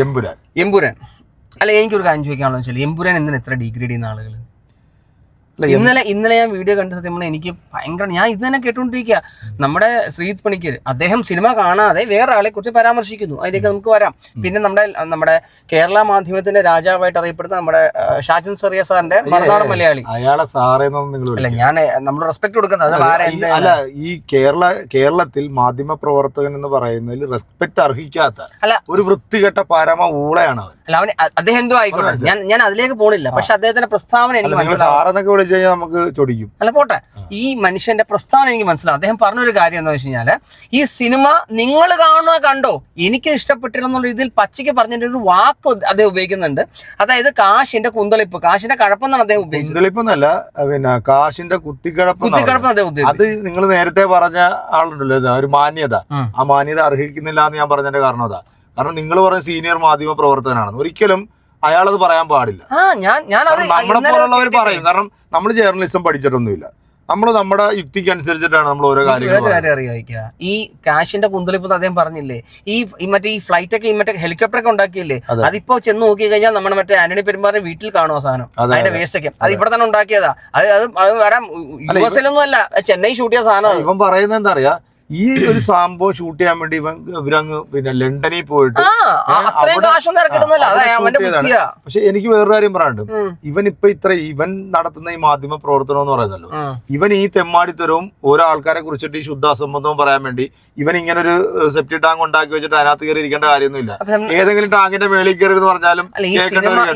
എമ്പുരാൻ. എമ്പുരാൻ. അല്ല എനിക്കൊരു കാര്യം ചോദിക്കാനുള്ള വെച്ചാൽ എമ്പുരാൻ എന്തിനാ എത്ര ഡിഗ്രേഡ് ചെയ്യുന്ന ആളുകൾ ഇന്നലെ ഇന്നലെ ഞാൻ വീഡിയോ കണ്ട സത്യം പറഞ്ഞാൽ എനിക്ക് ഭയങ്കര ഞാൻ ഇത് തന്നെ കേട്ടുകൊണ്ടിരിക്കുക നമ്മുടെ ശ്രീത് പണിക്കർ അദ്ദേഹം സിനിമ കാണാതെ വേറെ ആളെ കുറിച്ച് പരാമർശിക്കുന്നു. അതിലേക്ക് നമുക്ക് വരാം. പിന്നെ നമ്മുടെ നമ്മുടെ കേരള മാധ്യമത്തിന്റെ രാജാവായിട്ട് അറിയപ്പെടുന്ന നമ്മുടെ ഷാജിൻ സെറിയ സാറിന്റെ മറുനാട് മലയാളി. അയാളെ നിങ്ങൾ അല്ല ഞാൻ നമ്മൾ റെസ്പെക്ട് കൊടുക്കുന്നത് അല്ല ഈ കേരള കേരളത്തിൽ മാധ്യമ പ്രവർത്തകൻ എന്ന് പറയുന്നതിൽ റെസ്പെക്ട് അർഹിക്കാത്ത അല്ല. ഒരു വൃത്തികെട്ട പരമ ഊളയാണ് അവൻ. അല്ല അവൻ അദ്ദേഹം എന്തോ ആയിക്കോട്ടെ. ഞാൻ ഞാൻ അതിലേക്ക് പോണില്ല. പക്ഷെ അദ്ദേഹത്തിന്റെ പ്രസ്താവന എനിക്ക് മനസ്സിലാവും. വിളിച്ചു കഴിഞ്ഞാൽ നമുക്ക് ചൊടിക്കും അല്ല പോട്ടെ. ഈ മനുഷ്യന്റെ പ്രസ്ഥാനം എനിക്ക് മനസ്സിലാവും. അദ്ദേഹം പറഞ്ഞൊരു കാര്യം എന്താ വെച്ച് കഴിഞ്ഞാൽ ഈ സിനിമ നിങ്ങൾ കാണുക കണ്ടോ? എനിക്ക് ഇഷ്ടപ്പെട്ടില്ലെന്നുള്ള രീതിയിൽ പച്ചയ്ക്ക് പറഞ്ഞതിന്റെ ഒരു വാക്ക് അദ്ദേഹം ഉപയോഗിക്കുന്നുണ്ട്. അതായത് കാശിന്റെ കുന്തളിപ്പ് കാശിന്റെ കഴപ്പെന്നാണ് അദ്ദേഹം ഉപയോഗിച്ചത്. കുന്തളിപ്പെന്നല്ല പിന്നെ കാശിന്റെ കുത്തിക്കഴപ്പ് കുത്തിക്കഴപ്പ് അദ്ദേഹം. അത് നിങ്ങൾ നേരത്തെ പറഞ്ഞ ആളുണ്ടല്ലോ ഒരു മാന്യത. ആ. മാന്യത അർഹിക്കുന്നില്ല എന്ന് ഞാൻ പറഞ്ഞതിന്റെ കാരണം അതാ. കാരണം നിങ്ങൾ പറഞ്ഞ സീനിയർ മാധ്യമ പ്രവർത്തനാണ് ഒരിക്കലും അയാളത് പറയാൻ പാടില്ല. ആ ഞാൻ ഞാൻ അത് നമ്മളെ ഇന്നലെ പോലുള്ളവർ പറയും. കാരണം നമ്മൾ ജേർണലിസം പഠിച്ചിട്ടൊന്നുമില്ല. നമ്മൾ നമ്മുടെ യുക്തിക്ക് അനുസരിച്ചിട്ടാണ് നമ്മൾ ഓരോ കാര്യങ്ങളും കാര്യങ്ങൾ വേറൊരു കാര്യം അറിയാം ഈ കാശിന്റെ കുന്തളിപ്പ് അദ്ദേഹം പറഞ്ഞില്ലേ ഈ ഈ മറ്റേ ഈ ഫ്ലൈറ്റ് ഒക്കെ ഈ മറ്റേ ഹെലികോപ്റ്റർ ഒക്കെ ഉണ്ടാക്കിയില്ലേ അതിപ്പോ ചെന്ന് നോക്കി കഴിഞ്ഞാൽ നമ്മുടെ മറ്റേ ആന്റണി പെരുമാറിന്റെ വീട്ടിൽ കാണുമോ സാധനം. അതിന്റെ വേസ്റ്റ് ഒക്കെ. അത് ഇവിടെ തന്നെ ഉണ്ടാക്കിയതാ. അത് അത് വരാം. യു എസ് ഒന്നും അല്ല. ചെന്നൈ ഷൂട്ട് ചെയ്ത സാധനം ഇവൻ പറയുന്നത് എന്താ അറിയാ? ഈ ഒരു സംഭവം ഷൂട്ട് ചെയ്യാൻ വേണ്ടി ഇവൻ ഇവരങ്ങ് പിന്നെ ലണ്ടനിൽ പോയിട്ട് പക്ഷെ എനിക്ക് വേറൊരു കാര്യം പറയാനുണ്ട്. ഇവൻ ഇപ്പൊ ഇത്ര ഇവൻ നടത്തുന്ന ഈ മാധ്യമ പ്രവർത്തനം എന്ന് പറയുന്നല്ലോ. ഇവൻ ഈ തെമ്മാടിത്തരവും ഓരോ ആൾക്കാരെ കുറിച്ചിട്ട് ഈ ശുദ്ധാസംബന്ധവും പറയാൻ വേണ്ടി ഇവൻ ഇങ്ങനെ ഒരു സെപ്റ്റി ടാങ്ക് ഉണ്ടാക്കി വെച്ചിട്ട് അതിനകത്ത് കയറി ഇരിക്കേണ്ട കാര്യമൊന്നുമില്ല ഏതെങ്കിലും ടാങ്കിന്റെ മേളിൽ കയറി എന്ന് പറഞ്ഞാലും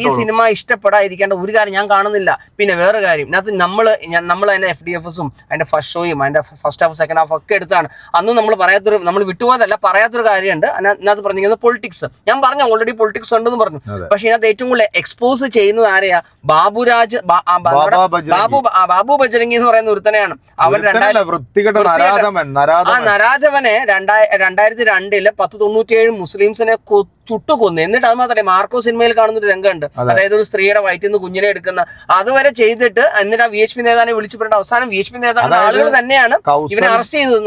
ഈ സിനിമ ഇഷ്ടപ്പെടാതിരിക്കേണ്ട ഒരു കാര്യം ഞാൻ കാണുന്നില്ല. പിന്നെ വേറെ കാര്യം ഇതിനകത്ത് നമ്മൾ നമ്മൾ അതിന്റെ എഫ് ഡി എഫ് എസും അതിന്റെ ഫസ്റ്റ് ഷോയും അതിന്റെ ഫസ്റ്റ് ഹാഫ് സെക്കൻഡ് ഹാഫ് ഒക്കെ എടുത്താണ്. അന്ന് നമ്മൾ പറയാത്തൊരു നമ്മൾ വിട്ടുപോയതല്ല പറയാത്തൊരു കാര്യമുണ്ട്. അതിനകത്ത് പറഞ്ഞിരിക്കുന്നത് പൊളിറ്റിക്സ് ഞാൻ പറഞ്ഞു ഓൾറെഡി പൊളിറ്റിക്സ് ഉണ്ടെന്ന് പറഞ്ഞു. പക്ഷെ ഇതിനകത്ത് ഏറ്റവും കൂടുതൽ എക്സ്പോസ് ചെയ്യുന്നത് ആരെയാ? ബാബുരാജ് ബാബാ. ബാബു ബജരംഗി എന്ന് പറയുന്ന ഒരുത്തനെയാണ്. അവൻ ആ നരാധവനെ രണ്ടായി രണ്ടായിരത്തി രണ്ടിൽ പത്ത് തൊണ്ണൂറ്റിയേഴ് മുസ്ലിംസിനെ ചുട്ടു കൊന്നു എന്നിട്ട് അത് മാത്രമേ മാർക്കോ സിനിമയിൽ കാണുന്ന ഒരു രംഗമുണ്ട് അതായത് ഒരു സ്ത്രീയുടെ വയറ്റിൽ നിന്ന് കുഞ്ഞിനെ എടുക്കുന്ന. അതുവരെ ചെയ്തിട്ട് എന്നിട്ട് ആ വി എച്ച് പി നേതാവിനെ വിളിച്ചു പറഞ്ഞ അവസാനം വി എച്ച് പി നേതാവിന്റെ ആളുകൾ തന്നെയാണ് ഇവനെ അറസ്റ്റ് ചെയ്തത്.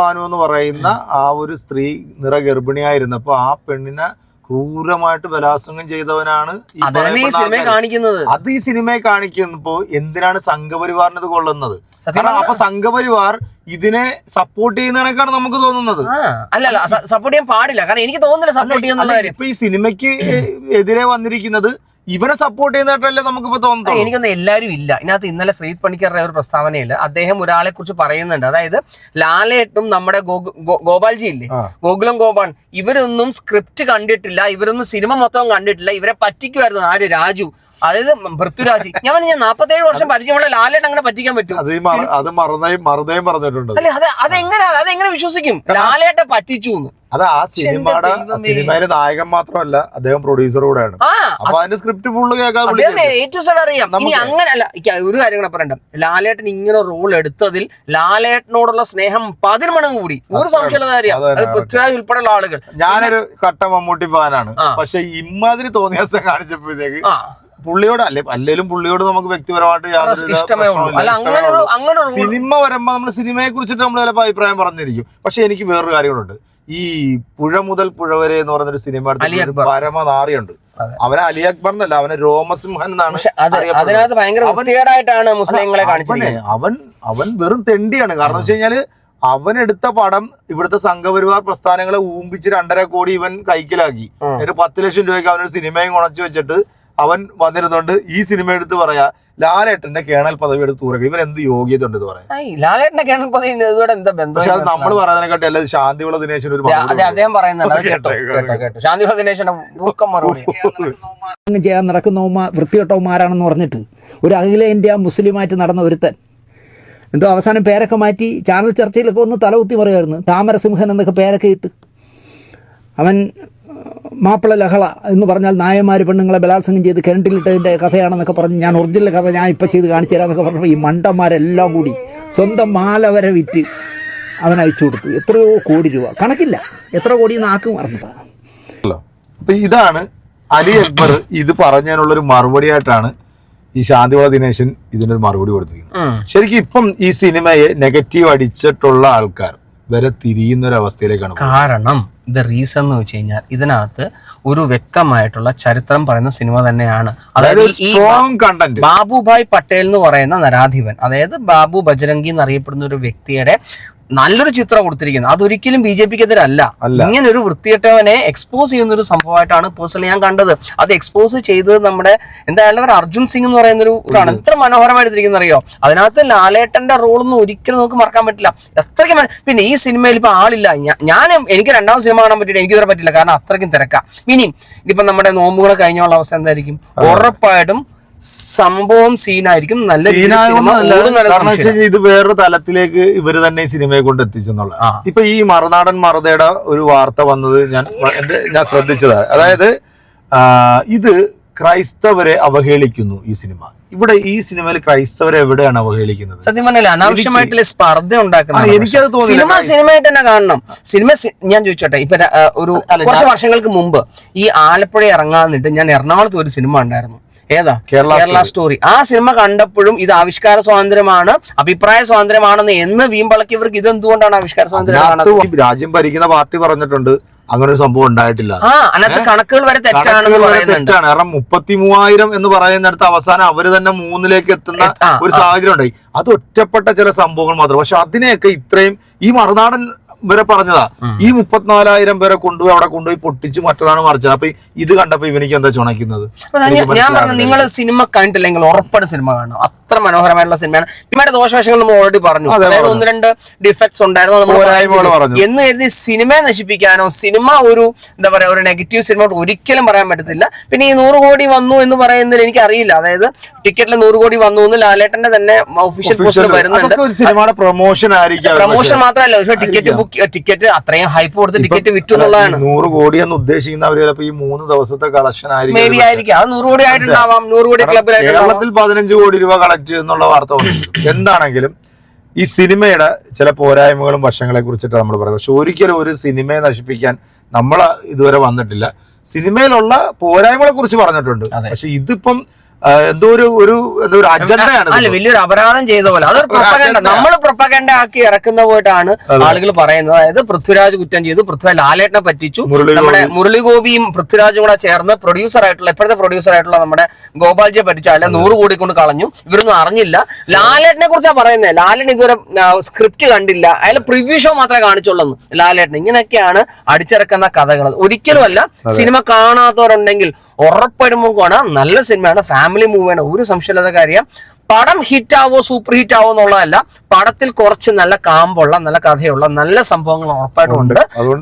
ബാനു എന്ന് പറയുന്ന ആ ഒരു സ്ത്രീ നിറഗർഭിണിയായിരുന്നപ്പോ ആ പെണ്ണിനെ ക്രൂരമായിട്ട് ബലാത്സംഗം ചെയ്തവനാണ് ഈ അത് തന്നെ ഈ സിനിമയെ കാണിക്കുന്നത്. അത് ഈ സിനിമയെ കാണിക്കുന്നപ്പോ എന്തിനാണ് സംഘപരിവാറിന് ഇത് കൊള്ളുന്നത്? അപ്പൊ സംഘപരിവാർ ഇതിനെ സപ്പോർട്ട് ചെയ്യുന്നതിനേക്കാണ് നമുക്ക് തോന്നുന്നത്. ആ അല്ലല്ല സപ്പോർട്ട് ചെയ്യാൻ പാടില്ല. കാരണം എനിക്ക് തോന്നുന്നില്ല സപ്പോർട്ട് ചെയ്യുന്ന അല്ല, ഇപ്പൊ ഈ സിനിമയ്ക്ക് എതിരെ വന്നിരിക്കുന്നത് ഇവനെ സപ്പോർട്ട് ചെയ്യുന്നതായിട്ടല്ലേ നമുക്കിപ്പോ തോന്നുന്നത്? എനിക്കൊന്നും എല്ലാവരും ഇല്ല. ഇതിനകത്ത് ഇന്നലെ ശ്രീത് പണിക്കറുടെ ഒരു പ്രസ്താവനയില്ല. അദ്ദേഹം ഒരാളെ കുറിച്ച് പറയുന്നുണ്ട്. അതായത് ലാലേട്ടും നമ്മുടെ ഗോപാൽജി ഇല്ലേ? ഗോകുലം ഗോപാൽ. ഇവരൊന്നും സ്ക്രിപ്റ്റ് കണ്ടിട്ടില്ല. ഇവരൊന്നും സിനിമ മൊത്തം കണ്ടിട്ടില്ല. ഇവരെ പറ്റിക്കുമായിരുന്നു ആര്? രാജു. അതായത് പൃഥ്വിരാജ്. ഞാൻ ഞാൻ നാപ്പത്തേഴ് വർഷം പരിചയമുള്ള ലാലേട്ട് അങ്ങനെ പറ്റിക്കാൻ പറ്റും. അത് ഈ മറ- അത് മറുതയും മറുതയും പറഞ്ഞിട്ടുണ്ട്. അല്ലെ അത് അതെങ്ങനെ അതെങ്ങനെ വിശ്വസിക്കും? ലാലേട്ടെ പറ്റിച്ചു അത് ആ സിനിമയുടെ സിനിമയിലെ നായകൻ മാത്രമല്ല അദ്ദേഹം പ്രൊഡ്യൂസർ കൂടെയാണ്. ആ അപ്പൊ അതിന്റെ സ്ക്രിപ്റ്റ് ഫുള്ള് കേൾക്കാൻ അറിയാം. ഇനി അങ്ങനെ അല്ല ഒരു കാര്യം കൂടെ പറയണ്ട. ലാലേട്ടൻ ഇങ്ങനെ റോൾ എടുത്തതിൽ ലാലേട്ടനോടുള്ള സ്നേഹം പതിന് മടങ്ങ് കൂടി ഒരു സംശയമുള്ള കാര്യം. അത് പൃഥ്വിരാജ് ഉൾപ്പെടെയുള്ള ആളുകൾ. ഞാനൊരു കട്ട മമ്മൂട്ടി ഫാനാണ്. പക്ഷെ ഇമ്മാതിരി തോന്നിയ കാണിച്ചപ്പോഴത്തേക്ക് ആ. പുള്ളിയോട് അല്ലെ അല്ലേലും പുള്ളിയോട് നമുക്ക് വ്യക്തിപരമായിട്ട് യാതൊരു സിനിമ വരുമ്പോ നമ്മൾ സിനിമയെ കുറിച്ചിട്ട് നമ്മൾ ചിലപ്പോൾ അഭിപ്രായം പറഞ്ഞിരിക്കും. പക്ഷെ എനിക്ക് വേറൊരു കാര്യങ്ങളുണ്ട്. ഈ പുഴ മുതൽ പുഴ വരെ എന്ന് പറഞ്ഞൊരു സിനിമ. പരമനാറിയുണ്ട്. അവനെ അലി അക്ബർ എന്നല്ല അവനെ രോമസിംഹൻ എന്നാണ്. അതിനകത്ത് ഭയങ്കര മുസ്ലിങ്ങളെ അവൻ അവൻ വെറും തെണ്ടിയാണ്. കാരണം വെച്ച് കഴിഞ്ഞാൽ അവൻ എടുത്ത പടം ഇവിടുത്തെ സംഘപരിവാർ പ്രസ്ഥാനങ്ങളെ ഊമ്പിച്ച് രണ്ടര കോടി ഇവൻ കൈക്കലാക്കി. ഒരു എന്നിട്ട് പത്ത് ലക്ഷം രൂപയ്ക്ക് അവനൊരു സിനിമയും കുണച്ചു വെച്ചിട്ട് അവൻ വന്നിരുന്നുണ്ട് ഈ സിനിമ എടുത്ത് പറയാ ലാലേട്ടന്റെ കേണൽ പദവി എടുത്ത് തൂറക്കി ഇവർ എന്ത് യോഗ്യത ഉണ്ട് ഇത് പറയാൻ ഏയ്, കേണൽ പദവി ഇതോടെ എന്താ ബന്ധം പക്ഷെ അത് നമ്മൾ പറയുന്നതിനെക്കാട്ടി അല്ല ശാന്തിവിള ദിനേശൻ ഒരു അതെ അദ്ദേഹം പറയുന്നുണ്ട്. അത് കേട്ടോ കേട്ടോ, കേട്ടോ കേട്ടോ. ശാന്തി ദിനേശന്റെ ഊക്കം മറുപടി. ചെയ്യാൻ നടക്കുന്നവന്മാർ വൃത്തികെട്ടവന്മാരാണെന്ന് പറഞ്ഞിട്ട് ഒരു അഖിലേന്ത്യാ മുസ്ലിമായിട്ട് നടന്ന ഒരുത്തൻ. എന്തോ അവസാനം പേരൊക്കെ മാറ്റി ചാനൽ ചർച്ചയിലൊക്കെ ഒന്ന് തല കുത്തി പറയുമായിരുന്നു താമരസിംഹൻ എന്നൊക്കെ പേരൊക്കെ ഇട്ട്. അവൻ മാപ്പിള ലഹള എന്ന് പറഞ്ഞാൽ നായന്മാർ പെണ്ണുങ്ങളെ ബലാത്സംഗം ചെയ്ത് കിണറ്റിലിട്ടതിന്റെ കഥയാണെന്നൊക്കെ പറഞ്ഞ് ഞാൻ ഒറിജിനൽ കഥ ഞാൻ ഇപ്പം ചെയ്ത് കാണിച്ചു തരാമെന്നൊക്കെ പറഞ്ഞപ്പോൾ ഈ മണ്ടന്മാരെല്ലാം കൂടി സ്വന്തം മാല വരെ വിറ്റ് അവൻ അയച്ചു കൊടുത്തു. എത്രയോ കോടി രൂപ. കണക്കില്ല. എത്ര കോടി നാക്ക് മറന്നതാണ് അപ്പം ഇതാണ് അലി അക്ബർ ഇത് പറഞ്ഞതിനുള്ള ഒരു മറുപടി ആയിട്ടാണ് ഈ ശാന്തിവള ദിനേശൻ ഇതിനൊരു മറുപടി കൊടുത്തിരിക്കുന്നത്. ശരിക്കും ഇപ്പം ഈ സിനിമയെ നെഗറ്റീവ് അടിച്ചിട്ടുള്ള ആൾക്കാർ വരെ തിരിയുന്ന ഒരു അവസ്ഥയിലേക്കാണ് കാരണം ദ റീസൺ എന്ന് വെച്ച് കഴിഞ്ഞാൽ ഇതിനകത്ത് ഒരു വ്യക്തമായിട്ടുള്ള ചരിത്രം പറയുന്ന സിനിമ തന്നെയാണ്. അതായത് ബാബുഭായ് പട്ടേൽ എന്ന് പറയുന്ന നരാധിപൻ അതായത് ബാബു ബജരംഗി എന്നറിയപ്പെടുന്ന ഒരു വ്യക്തിയുടെ നല്ലൊരു ചിത്രം കൊടുത്തിരിക്കുന്നത്. അതൊരിക്കലും ബി ജെ പിക്ക് എതിരല്ല ഇങ്ങനെ ഒരു വൃത്തികെട്ടവനെ എക്സ്പോസ് ചെയ്യുന്ന ഒരു സംഭവമായിട്ടാണ് പേഴ്സണലി ഞാൻ കണ്ടത്. അത് എക്സ്പോസ് ചെയ്തത് നമ്മുടെ എന്തായാലും ഒരു അർജുൻ സിംഗ് എന്ന് പറയുന്ന ഒരു ഇതാണ് എത്ര മനോഹരമായിട്ടിരിക്കുന്ന അറിയോ? അതിനകത്ത് ലാലേട്ടന്റെ റോളൊന്നും ഒരിക്കലും നമുക്ക് മറക്കാൻ പറ്റില്ല. എത്രയ്ക്ക് പിന്നെ ഈ സിനിമയിൽ ഇപ്പൊ ആളില്ല. ഞാൻ എനിക്ക് രണ്ടാം സിനിമ കാണാൻ പറ്റില്ല എനിക്ക് ഇതുവരെ പറ്റില്ല കാരണം അത്രയ്ക്കും തിരക്കാം. ഇനിയും ഇനിയിപ്പം നമ്മുടെ നോമ്പുകൾ കഴിഞ്ഞുള്ള അവസ്ഥ എന്തായിരിക്കും? ഉറപ്പായിട്ടും സംഭവം സീനായിരിക്കും. നല്ല ഇത് വേറൊരു തലത്തിലേക്ക് ഇവർ തന്നെ ഈ സിനിമയെ കൊണ്ട് എത്തിച്ചെന്നുള്ള ഇപ്പൊ ഈ മറുനാടൻ മറുതയുടെ ഒരു വാർത്ത വന്നത് ഞാൻ എന്റെ ഞാൻ ശ്രദ്ധിച്ചതാണ് അതായത് ഇത് ക്രൈസ്തവരെ അവഹേളിക്കുന്നു ഈ സിനിമ. ഇവിടെ ഈ സിനിമയിൽ ക്രൈസ്തവരെ എവിടെയാണ് അവഹേളിക്കുന്നത്? സത്യം പറഞ്ഞാൽ അനാവശ്യമായിട്ടുള്ള സ്പർദ്ധ ഉണ്ടാക്കുന്നത് ഉണ്ടാക്കുന്ന എനിക്കത്. സിനിമ സിനിമയായിട്ട് തന്നെ കാണണം. സിനിമ ഞാൻ ചോദിച്ചോട്ടെ ഇപ്പൊ ഒരു കുറച്ച് വർഷങ്ങൾക്ക് മുമ്പ് ഈ ആലപ്പുഴ ഇറങ്ങാന്നിട്ട് ഞാൻ എറണാകുളത്ത് ഒരു സിനിമ ഉണ്ടായിരുന്നു ഏതാ? കേരള സ്റ്റോറി ആ സിനിമ കണ്ടപ്പോഴും ഇത് ആവിഷ്കാര സ്വാതന്ത്ര്യമാണ്. അഭിപ്രായ സ്വാതന്ത്ര്യമാണെന്ന് എന്ന് വീമ്പളക്കിയവർക്ക് ഇത് എന്തുകൊണ്ടാണ് ആവിഷ്കാര സ്വാതന്ത്ര്യം രാജ്യം ഭരിക്കുന്ന പാർട്ടി പറഞ്ഞിട്ടുണ്ട്. അങ്ങനെ ഒരു സംഭവം ഉണ്ടായിട്ടില്ല. ആ അതിനകത്ത് കണക്കുകൾ വരെ തെറ്റാണെന്ന് പറയുന്നുണ്ട്. തെറ്റാണ്. കാരണം മുപ്പത്തി മൂവായിരം എന്ന് പറയുന്നിടത്ത് അവസാനം അവർ തന്നെ മൂന്നിലേക്ക് എത്തുന്ന ഒരു സാഹചര്യം ഉണ്ടായി അത് ഒറ്റപ്പെട്ട ചില സംഭവങ്ങൾ മാത്രം. പക്ഷെ അതിനെയൊക്കെ ഇത്രയും ഈ മറുനാടൻ വരെ പറഞ്ഞതാ. ഈ മുപ്പത്തിനാലായിരം പേരെ കൊണ്ടുപോയി അവിടെ കൊണ്ടുപോയി പൊട്ടിച്ച് മറ്റതാണ് മറിച്ചത് അപ്പൊ ഇത് കണ്ടപ്പോ ഇവനിക്ക് എന്താ ചുണക്കുന്നത് ഞാൻ- പറഞ്ഞു നിങ്ങൾ സിനിമ കണ്ടില്ലെങ്കിൽ ഉറപ്പാണ് സിനിമ കാണണം. അത്ര മനോഹരമായിട്ടുള്ള സിനിമയാണ്. പിന്നെ ദോഷവശങ്ങൾ നമ്മൾ ഓൾറെഡി പറഞ്ഞു. അതായത് ഒന്ന് രണ്ട് ഡിഫക്ട്സ് ഉണ്ടായിരുന്നു നമ്മൾ. എന്ന് കരുതി സിനിമയെ നശിപ്പിക്കാനോ സിനിമ ഒരു എന്താ പറയാ ഒരു നെഗറ്റീവ് സിനിമ ഒരിക്കലും പറയാൻ പറ്റത്തില്ല. പിന്നെ ഈ നൂറ് കോടി വന്നു എന്ന് പറയുന്നതിൽ എനിക്ക് അറിയില്ല. അതായത് ടിക്കറ്റിൽ നൂറ് കോടി വന്നു എന്ന് ലാലേട്ടന്റെ തന്നെ ഒഫീഷ്യൽ പോസ്റ്റിൽ വരുന്നുണ്ട്. പ്രൊമോഷൻ മാത്രമല്ല പക്ഷേ. ടിക്കറ്റ് ബുക്ക് ടിക്കറ്റ് അത്രയും ഹൈപ്പ് കൊടുത്ത് ടിക്കറ്റ് വിറ്റു എന്നുള്ളതാണ്. നൂറ് കോടി എന്ന് ഉദ്ദേശിക്കുന്ന അവർ ചിലപ്പോ ഈ മൂന്ന് ദിവസത്തെ കളക്ഷൻ മേ ആയിരിക്കും ബി ആയിരിക്കും. അത് നൂറ് കോടി ആയിട്ടുണ്ടാവാം. നൂറ് കോടി ക്ലബിലായിട്ടുണ്ടാവാം കേരളത്തിൽ പതിനഞ്ച് കോടി രൂപ കളക്ട് എന്നുള്ള വാർത്ത എന്താണെങ്കിലും ഈ സിനിമയുടെ ചില പോരായ്മകളും വശങ്ങളെ കുറിച്ചിട്ട് നമ്മൾ പറയുന്നത്. പക്ഷെ ഒരിക്കലും ഒരു സിനിമയെ നശിപ്പിക്കാൻ നമ്മൾ ഇതുവരെ വന്നിട്ടില്ല. സിനിമയിലുള്ള പോരായ്മകളെ കുറിച്ച് പറഞ്ഞിട്ടുണ്ട്. പക്ഷെ ഇതിപ്പം എന്തോ ഒരു ഒരു എന്തോ ഒരു അജണ്ടയാണ് അല്ല വലിയൊരു അപരാധം ചെയ്ത പോലെ. അതൊരു പ്രൊപ്പഗണ്ട നമ്മൾ പ്രൊപ്പഗണ്ട ആക്കി ഇറക്കുന്ന പോയിട്ടാണ് ആളുകൾ പറയുന്നത്. അതായത് പൃഥ്വിരാജ് കുറ്റം ചെയ്തു. പൃഥ്വിരാജ് ലാലേട്ടനെ പറ്റിച്ചു. നമ്മുടെ മുരളിഗോപിയും പൃഥ്വിരാജും കൂടെ ചേർന്ന് പ്രൊഡ്യൂസർ ആയിട്ടുള്ള ഇപ്പോഴത്തെ പ്രൊഡ്യൂസർ ആയിട്ടുള്ള നമ്മുടെ ഗോപാൽജിയെ പറ്റിച്ചു. അല്ലെ നൂറ് കോടി കൊണ്ട് കളഞ്ഞു. ഇവരൊന്നും അറിഞ്ഞില്ല. ലാലേട്ടനെ കുറിച്ചാണ് പറയുന്നത് ലാലേട്ടൻ ഇതുവരെ സ്ക്രിപ്റ്റ് കണ്ടില്ല. അയാൾ പ്രിവ്യൂ ഷോ മാത്രമേ കാണിച്ചുള്ളൂ ലാലേട്ടൻ. ഇങ്ങനെയൊക്കെയാണ് അടിച്ചിറക്കുന്ന കഥകൾ ഒരിക്കലും അല്ല സിനിമ കാണാത്തവരുണ്ടെങ്കിൽ ഉറപ്പായിട്ടും കാണാം. നല്ല സിനിമയാണ്. ഫാമിലി മൂവിയാണ് ഒരു സംശയമില്ലാത്ത കാര്യം. പടം ഹിറ്റ് ആവോ സൂപ്പർ ഹിറ്റ് ആവോ എന്നുള്ളതല്ല. പടത്തിൽ കുറച്ച് നല്ല കാമ്പുള്ള നല്ല കഥയുള്ള നല്ല സംഭവങ്ങൾ ഉറപ്പായിട്ടും ഉണ്ട്.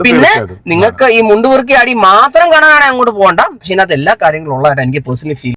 പിന്നെ നിങ്ങൾക്ക് ഈ മുണ്ടുപുറുക്കി അടി മാത്രം കാണാനാണ് അങ്ങോട്ട് പോകണ്ട. പക്ഷെ ഇതിനകത്ത് എല്ലാ കാര്യങ്ങളും ഉള്ളതായിട്ട് എനിക്ക് പേഴ്സണലി ഫീൽ